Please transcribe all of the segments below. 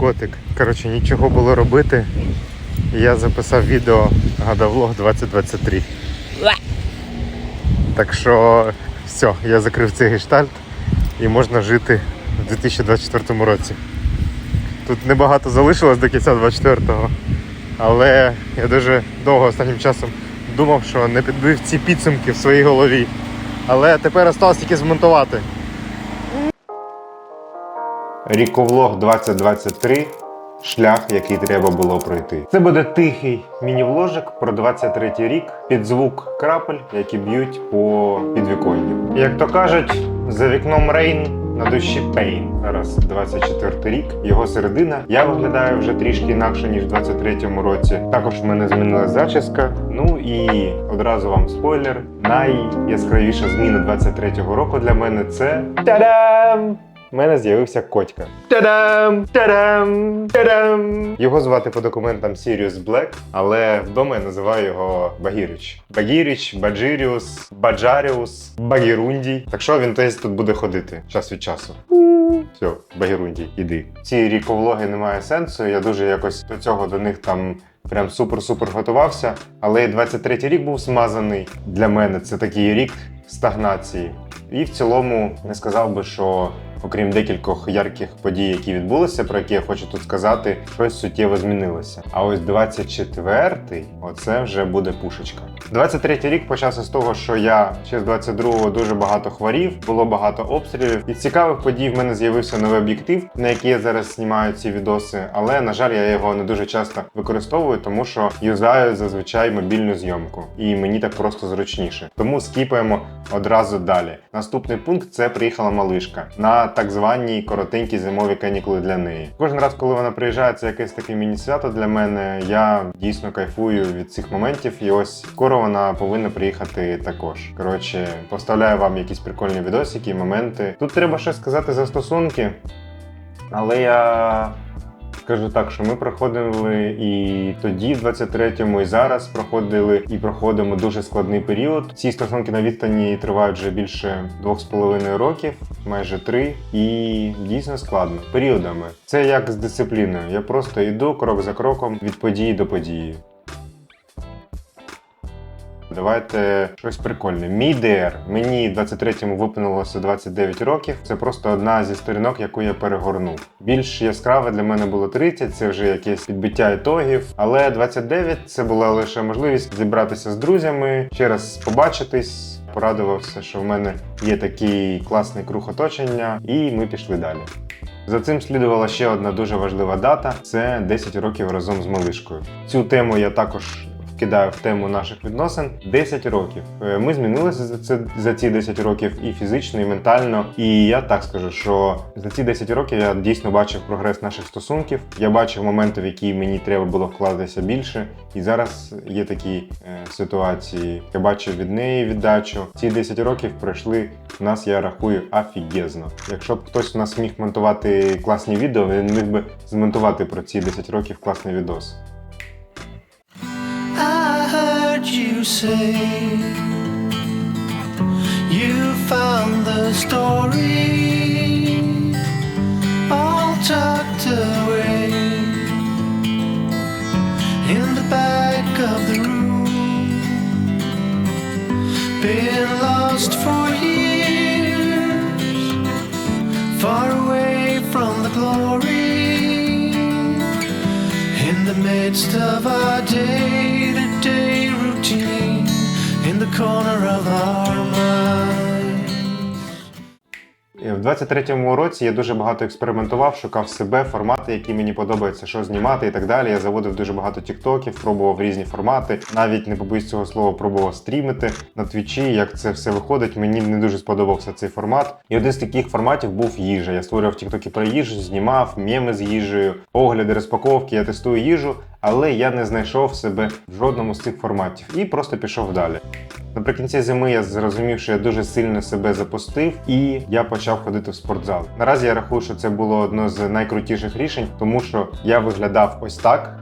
котик. Коротше, нічого було робити. Я записав відео Гадавлог 2023. Так що все, я закрив цей гештальт і можна жити в 2024 році. Тут небагато залишилось до кінця 24-го, але я дуже довго останнім часом думав, що не підбив ці підсумки в своїй голові. Але тепер осталось тільки змонтувати. Ріковлог 2023. Шлях, який треба було пройти. Це буде тихий міні-вложик про 23 рік під звук крапель, які б'ють по підвіконню. Як то кажуть, за вікном рейн. На душі Пейн. Зараз 24 рік, його середина. Я виглядаю вже трішки інакше, ніж в 23-му році. Також в мене змінилася зачіска. Ну і одразу вам спойлер. Найяскравіша зміна 23-го року для мене це Та-дам! У мене з'явився котька. Та-дам! Та-дам! Та-дам! Його звати по документам Sirius Black, але вдома я називаю його Багірич. Багірич, Баджиріус, Баджаріус, Багірундій. Так що він десь тут буде ходити час від часу. Все, Багірундій, іди. Ці ріковлоги немає сенсу. Я дуже якось до цього до них там прям супер-супер готувався. Але 23-й рік був смазаний. Для мене це такий рік стагнації. І в цілому не сказав би, що окрім декількох ярких подій, які відбулися, про які я хочу тут сказати, щось суттєво змінилося. А ось 24-й, оце вже буде пушечка. 23-й рік почався з того, що я ще з 22-го дуже багато хворів, було багато обстрілів. І цікавих подій в мене з'явився новий об'єктив, на який я зараз знімаю ці відоси. Але на жаль, я його не дуже часто використовую, тому що юзаю зазвичай мобільну зйомку, і мені так просто зручніше. Тому скіпаємо одразу далі. Наступний пункт це приїхала малишка на так звані коротенькі зимові канікули для неї. Кожен раз, коли вона приїжджає, це якесь таке міні-свято для мене. Я дійсно кайфую від цих моментів. І ось скоро вона повинна приїхати також. Коротше, поставляю вам якісь прикольні відосики, моменти. Тут треба ще сказати за стосунки, але я. Скажу так, що ми проходили і тоді, в 23-му, і зараз проходили і проходимо дуже складний період. Ці стосунки на відстані тривають вже більше двох з половиною років, майже три, і дійсно складно періодами. Це як з дисципліною. Я просто йду крок за кроком від події до події. Давайте щось прикольне. Мій ДР. Мені 23-му виповнилося 29 років. Це просто одна зі сторінок, яку я перегорнув. Більш яскраве для мене було 30, це вже якесь підбиття ітогів. Але 29 це була лише можливість зібратися з друзями, ще раз побачитись. Порадувався, що в мене є такий класний круг оточення, і ми пішли далі. За цим слідувала ще одна дуже важлива дата: це 10 років разом з малишкою. Цю тему я також вкидаю в тему наших відносин 10 років. Е, Ми змінилися за це за ці 10 років і фізично, і ментально. І я так скажу, що за ці 10 років я дійсно бачив прогрес наших стосунків. Я бачив моменти, в які мені треба було вкладатися більше. І зараз є такі е, ситуації. Я бачив від неї віддачу. Ці 10 років пройшли. Нас я рахую афігезно. Якщо б хтось у нас міг монтувати класні відео, він міг би змонтувати про ці 10 років класний відос. You say you found the story all tucked away in the back of the room. Been lost for years, far away from the glory in the midst of our day routine, in the corner of our minds. В 23-му році я дуже багато експериментував, шукав себе, формати, які мені подобаються, що знімати і так далі. Я заводив дуже багато тіктоків, пробував різні формати. Навіть не побоюсь цього слова, пробував стрімити на твічі. Як це все виходить, мені не дуже сподобався цей формат. І один з таких форматів був їжа. Я створював тіктоки про їжу, знімав меми з їжею, огляди, розпаковки. Я тестую їжу, але я не знайшов себе в жодному з цих форматів і просто пішов далі. Наприкінці зими я зрозумів, що я дуже сильно себе запустив, і я почав ходити в спортзал. Наразі я рахую, що це було одне з найкрутіших рішень, тому що я виглядав ось так,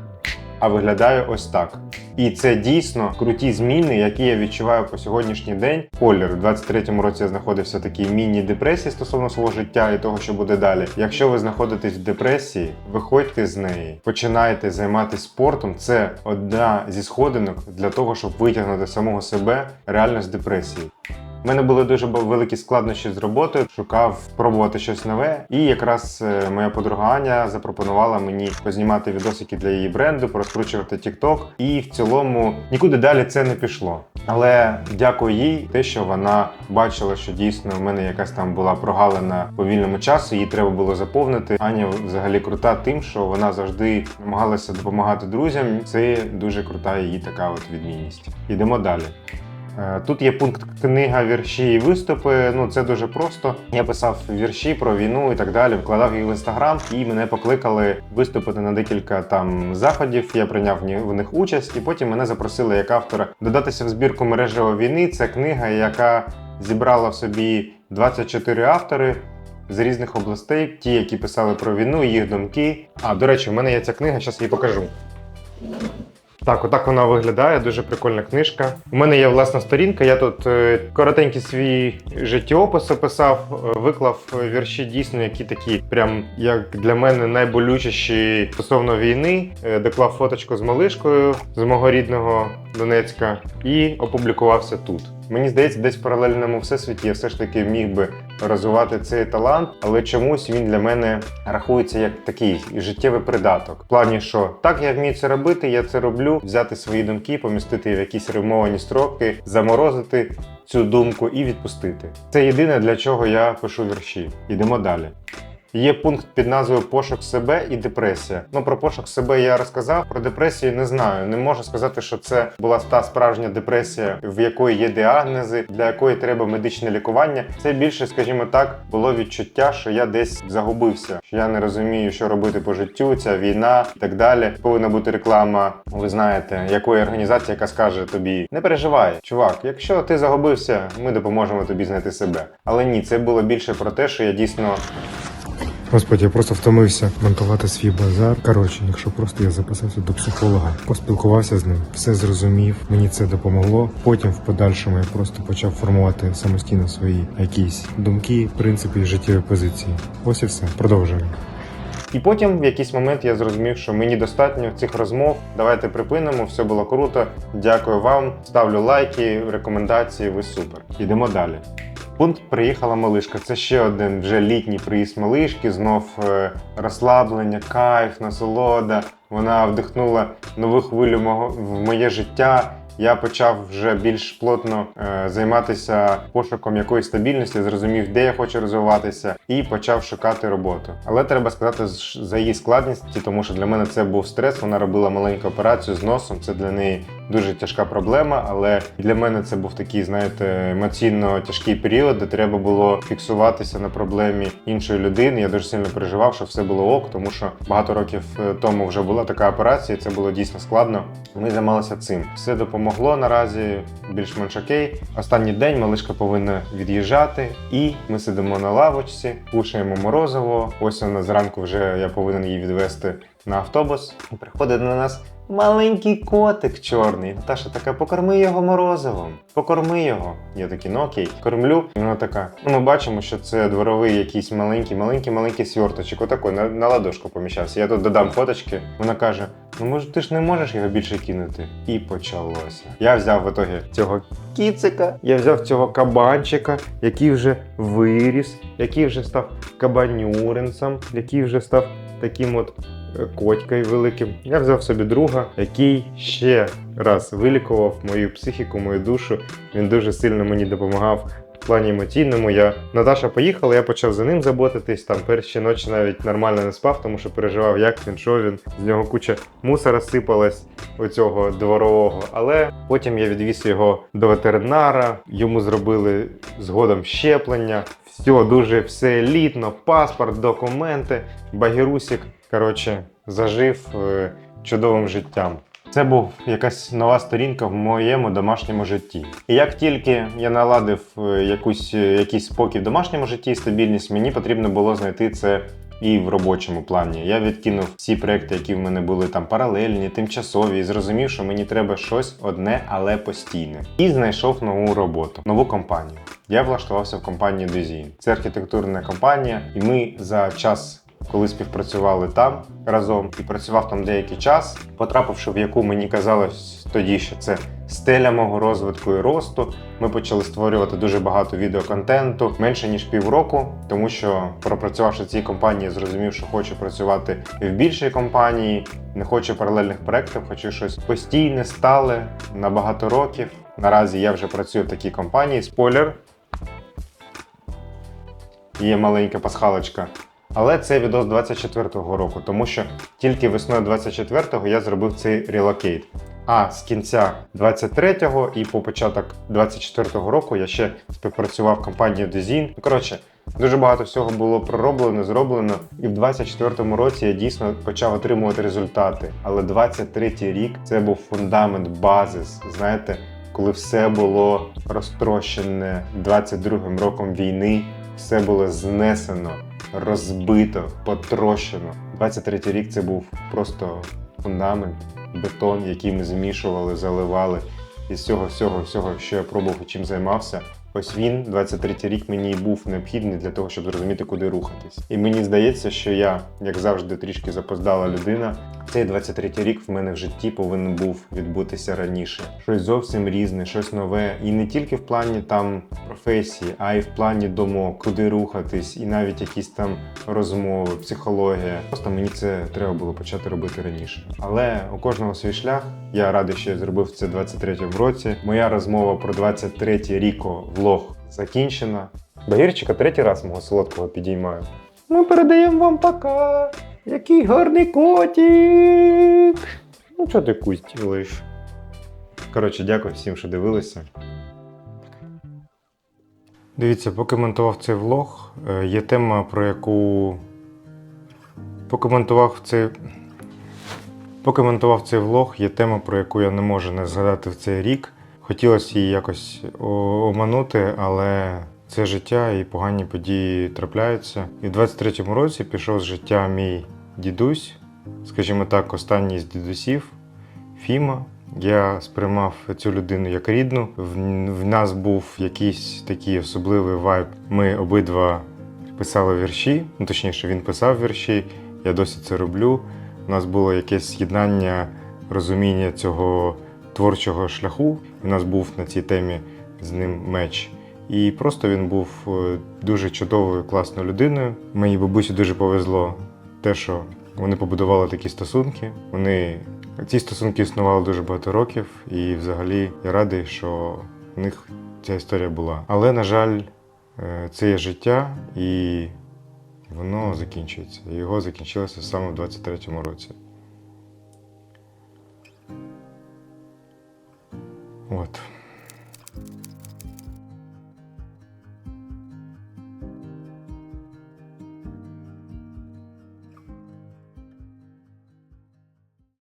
а виглядаю ось так. І це дійсно круті зміни, які я відчуваю по сьогоднішній день. Колір в 23-му році я знаходився в такій міні-депресії стосовно свого життя і того, що буде далі. Якщо ви знаходитесь в депресії, виходьте з неї, починайте займатися спортом. Це одна зі сходинок для того, щоб витягнути самого себе реально з депресії. У мене були дуже великі складнощі з роботою, шукав пробувати щось нове. І якраз е, моя подруга Аня запропонувала мені познімати відосики для її бренду, порозкручувати TikTok. І в цілому нікуди далі це не пішло. Але дякую їй, те, що вона бачила, що дійсно в мене якась там була прогалина по вільному часу, її треба було заповнити. Аня взагалі крута тим, що вона завжди намагалася допомагати друзям. Це дуже крута її така от відмінність. Йдемо далі. Е, Тут є пункт книга, вірші і виступи. Ну це дуже просто. Я писав вірші про війну і так далі, вкладав їх в інстаграм, і мене покликали виступити на декілька там заходів. Я прийняв в них участь, і потім мене запросили як автора додатися в збірку мережево війни. Це книга, яка зібрала в собі 24 автори. З різних областей, ті, які писали про війну, їх думки. А, до речі, в мене є ця книга, зараз її покажу. Так, отак вона виглядає, дуже прикольна книжка. У мене є власна сторінка. Я тут е, коротенький свій життєопис описав, е, виклав е, вірші дійсно, які такі, прям як для мене найболючіші стосовно війни. Доклав фоточку з малишкою з мого рідного Донецька і опублікувався тут. Мені здається, десь в паралельному всесвіті я все ж таки міг би розвивати цей талант, але чомусь він для мене рахується як такий життєвий придаток. В плані, що так я вмію це робити, я це роблю, взяти свої думки, помістити в якісь римовані строки, заморозити цю думку і відпустити. Це єдине для чого я пишу вірші. Йдемо далі. Є пункт під назвою Пошук себе і депресія. Ну про пошук себе я розказав. Про депресію не знаю. Не можу сказати, що це була та справжня депресія, в якої є діагнози, для якої треба медичне лікування. Це більше, скажімо так, було відчуття, що я десь загубився, що я не розумію, що робити по життю. Ця війна і так далі. Повинна бути реклама. Ви знаєте, якої організації, яка скаже тобі: не переживай, чувак. Якщо ти загубився, ми допоможемо тобі знайти себе. Але ні, це було більше про те, що я дійсно Господи, я просто втомився монтувати свій базар. Коротше, якщо просто я записався до психолога, поспілкувався з ним, все зрозумів, мені це допомогло. Потім в подальшому я просто почав формувати самостійно свої якісь думки, принципи і життєві позиції. Ось і все. Продовжуємо. І потім в якийсь момент я зрозумів, що мені достатньо цих розмов. Давайте припинимо, все було круто. Дякую вам. Ставлю лайки, рекомендації. Ви супер. Йдемо далі. Пункт приїхала малишка. Це ще один вже літній приїзд малишки. Знов е, розслаблення, кайф, насолода. Вона вдихнула нову хвилю в моє життя. Я почав вже більш плотно е, займатися пошуком якоїсь стабільності, зрозумів, де я хочу розвиватися, і почав шукати роботу. Але треба сказати за її складність, тому що для мене це був стрес. Вона робила маленьку операцію з носом. Це для неї дуже тяжка проблема. Але для мене це був такий, знаєте, емоційно тяжкий період, де треба було фіксуватися на проблемі іншої людини. Я дуже сильно переживав, що все було ок, тому що багато років е, тому вже була така операція. Це було дійсно складно. Ми займалися цим. Все допомогло наразі більш-менш окей. Останній день малишка повинна від'їжджати, і ми сидимо на лавочці, кушаємо морозиво. Ось вона зранку вже я повинен її відвести на автобус. Приходить на нас маленький котик чорний. Наташа така, покорми його морозивом, покорми його. Я такий, ну окей, кормлю. І вона така. Ну, ми бачимо, що це дворовий якийсь маленький, маленький, маленький сверточок. Отакий на, на ладошку поміщався. Я тут додам фоточки. Вона каже: Ну може, ти ж не можеш його більше кинути. І почалося. Я взяв в итогі цього кіцика, я взяв цього кабанчика, який вже виріс, який вже став кабанюринцем, який вже став таким от котькою великим. Я взяв собі друга, який ще раз вилікував мою психіку, мою душу. Він дуже сильно мені допомагав. В плані емоційному я Наташа поїхала, я почав за ним заботитись. Там перші ночі навіть нормально не спав, тому що переживав, як він, що він. З нього куча мусора сипалась оцього дворового. Але потім я відвіз його до ветеринара, йому зробили згодом щеплення. Все дуже все елітно, паспорт, документи, багірусік. Коротше, зажив е, чудовим життям. Це був якась нова сторінка в моєму домашньому житті. І як тільки я наладив е, якусь, е, якийсь спокій в домашньому житті, і стабільність, мені потрібно було знайти це і в робочому плані. Я відкинув всі проекти, які в мене були там паралельні, тимчасові, і зрозумів, що мені треба щось одне, але постійне. І знайшов нову роботу, нову компанію. Я влаштувався в компанію Dezin. Це архітектурна компанія, і ми за час коли співпрацювали там разом і працював там деякий час, потрапивши в яку мені казалось тоді, що це стеля мого розвитку і росту. Ми почали створювати дуже багато відеоконтенту менше ніж півроку, тому що пропрацювавши в цій компанії, зрозумів, що хочу працювати в більшій компанії, не хочу паралельних проєктів, хочу щось постійне, стале на багато років. Наразі я вже працюю в такій компанії. Спойлер. Є маленька пасхалочка. Але це відос 24-го року, тому що тільки весною 24-го я зробив цей релокейт. А з кінця 23-го і по початок 24-го року я ще співпрацював компанії Dezin. Ну, коротше, дуже багато всього було пророблено, зроблено. І в 24-му році я дійсно почав отримувати результати. Але 23-й рік це був фундамент, базис. Знаєте, коли все було розтрощене 22-м роком війни, все було знесено розбито, потрощено. 23 рік це був просто фундамент, бетон, який ми змішували, заливали. із цього всього, всього, що я пробував і чим займався. Ось він, 23 рік, мені був необхідний для того, щоб зрозуміти, куди рухатись. І мені здається, що я, як завжди, трішки запоздала людина. Цей 23 рік в мене в житті повинен був відбутися раніше. Щось зовсім різне, щось нове. І не тільки в плані там професії, а й в плані думок, куди рухатись, і навіть якісь там розмови, психологія. Просто мені це треба було почати робити раніше. Але у кожного свій шлях. Я радий, що я зробив це в 23-му році. Моя розмова про 23-й рік влог закінчена. Багірчика третій раз мого солодкого підіймаю. Ми передаємо вам пока. Який гарний котик. Ну, чого ти кусть лиш? Коротше, дякую всім, що дивилися. Дивіться, поки монтував цей влог, е, є тема, про яку. Поки монтував цей. Поки монтував цей влог, є тема, про яку я не можу не згадати в цей рік. Хотілося її якось оманути, але це життя і погані події трапляються. І в 23-му році пішов з життя мій дідусь, скажімо так, останній з дідусів Фіма. Я сприймав цю людину як рідну. В, нас був якийсь такий особливий вайб. Ми обидва писали вірші, ну точніше, він писав вірші, я досі це роблю. У нас було якесь з'єднання, розуміння цього творчого шляху. У нас був на цій темі з ним меч. І просто він був е, дуже чудовою, класною людиною. Моїй бабусі дуже повезло те, що вони побудували такі стосунки. Вони ці стосунки існували дуже багато років, і взагалі я радий, що в них ця історія була. Але, на жаль, е, це є життя, і воно закінчується. Його закінчилося саме в 23-му році. От.